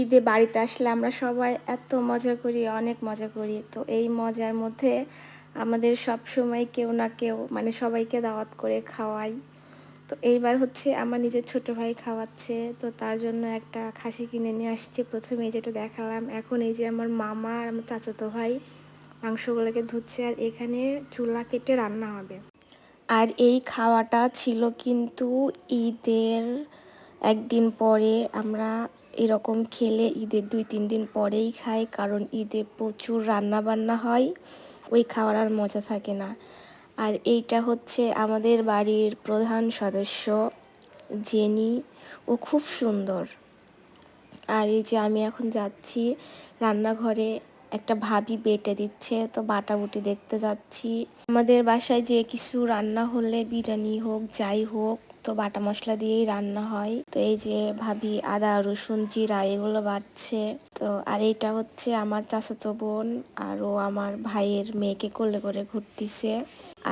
ঈদে বাড়িতে আসলে আমরা সবাই এত মজা করি, অনেক মজা করি। তো এই মজার মধ্যে আমাদের সব সময় কেউ না কেউ মানে সবাইকে দাওয়াত করে খাওয়াই। তো এইবার হচ্ছে আমার নিজের ছোট ভাই খাওয়াচ্ছে, তো তার জন্য একটা খাসি কিনে নিয়ে আসছে। প্রথমে যেটা দেখালাম, এখন এই যে আমার মামা আর আমার চাচাতো ভাই মাংসগুলোকে ধুচ্ছে আর এখানে চুলা কেটে রান্না হবে। আর এই খাওয়াটা ছিল কিন্তু ঈদের একদিন পরে আমরা এরকম খেলে ঈদের দুই, তিন দিন পরেই খাই, কারণ ঈদে প্রচুর রান্না বান্না হয়, ওই খাওয়ার আর মজা থাকে না। আর এইটা হচ্ছে আমাদের বাড়ির প্রধান সদস্য, জেনি। ও খুব সুন্দর। আর এই যে আমি এখন যাচ্ছি, রান্নাঘরে একটা ভাবি বেটে দিচ্ছে, তো বাটাবুটি দেখতে যাচ্ছি। আমাদের বাসায় যে কিছু রান্না হলে, বিরিয়ানি হোক, যাই হোক তো বাটা মশলা দিয়েই রান্না হয়। তো এই যে ভাবি, আদা, রসুন, জিরা, এগুলো বাটছে। তো আর এইটা হচ্ছে আমার চাচাতো বোন আর আমার ভাইয়ের মেয়েকে কোলে করে ঘুরতিছে।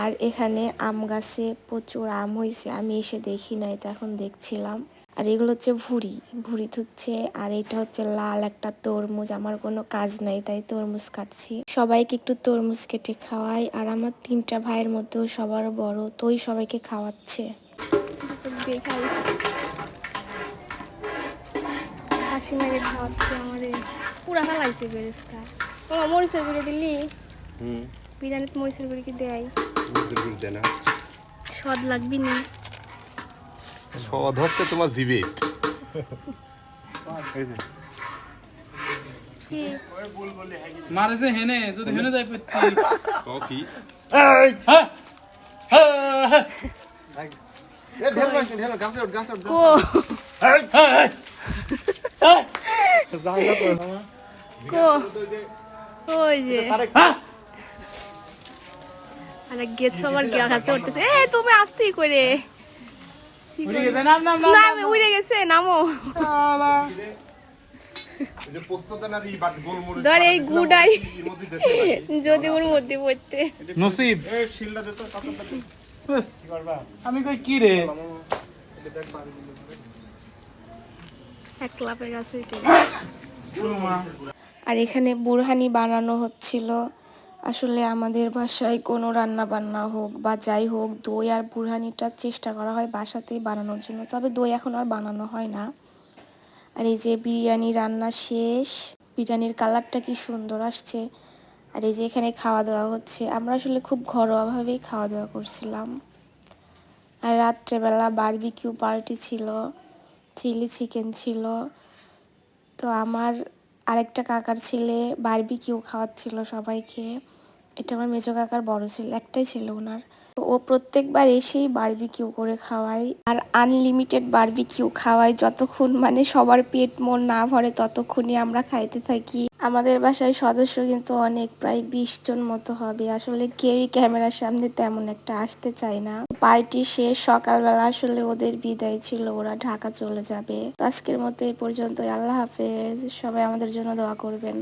আর এখানে আম গাছে প্রচুর আম হয়েছে আমি এসে দেখি নাই তো এখন দেখছিলাম। আর এগুলো হচ্ছে ভুড়ি ভুড়ি ধুচ্ছে। আর এটা হচ্ছে লাল একটা তরমুজ, আমার কোনো কাজ নাই, তাই তরমুজ কাটছি। সবাইকে একটু তরমুজ কেটে খাওয়াই, আর আমার তিনটা ভাইয়ের মধ্যেও সবার বড় তোই সবাইকে খাওয়াচ্ছে। হাসি মেরে খাওয়াচ্ছে আমারে। পুরা ফেলাইছে বেরেস্তা। তোমার মরিচের গুঁড়ি দিলি? হুম। বিরিয়ানিতে মরিচের গুঁড়ি কি দেয়? স্বাদ লাগবি নি। স্বাদ হচ্ছে তোমার জিবে এই যে কি হেনে যদি হেনে যাই পেতি কও কি? কো কো ওই যে আরে গেছো আবার গিয়া খাচ্ছে উঠতেছে। এ তুমি আসতেই করে উড়ে গেছে নাম নাম নাম না উড়ে গেছে নামো। এই ধর গুড়াই। দিতে। যদি ওর মধ্যে পড়তে। নসিব। এই শিলটা আমি কই কি রে? গেছে আর এখানে বুরহানি বানানো হচ্ছিল। আসলে আমাদের বাসায় কোনো রান্না বান্না হোক বা যাই হোক দই আর বুরহানিটা চেষ্টা করা হয় বাসাতেই বানানোর জন্য। তবে দই এখন আর বানানো হয় না। আর এই যে বিরিয়ানি রান্না শেষ বিরিয়ানির কালারটা কি সুন্দর আসছে। আর এই যে এখানে খাওয়া দাওয়া হচ্ছে, আমরা আসলে খুব ঘরোয়াভাবেই খাওয়া দাওয়া করছিলাম। আর রাত্রেবেলা বারবিকিউ পার্টি ছিল চিলি চিকেন ছিল। তো আমার আরেকটা কাকার ছেলে বারবিকিউ খাওয়াচ্ছিল সবাইকে। এটা আমার মেজো কাকার বড় ছেলে, একটাই ছিল ওনার। তো ও প্রত্যেকবার এসেই বারবিকিউ করে খাওয়ায়। আর আনলিমিটেড বারবিকিউ খাওয়ায় যতক্ষণ মানে সবার পেট মন না ভরে ততক্ষণই আমরা খাইতে থাকি। আমাদের বাসায় সদস্য কিন্তু অনেক, প্রায় বিশ জন মতো হবে। আসলে কেউই ক্যামেরার সামনে তেমন একটা আসতে চায় না। পার্টি শেষ, সকালবেলা আসলে ওদের বিদায় ছিল, ওরা ঢাকা চলে যাবে। আজকের মতো এই পর্যন্ত আল্লাহ হাফেজ। সবাই আমাদের জন্য দোয়া করবেন।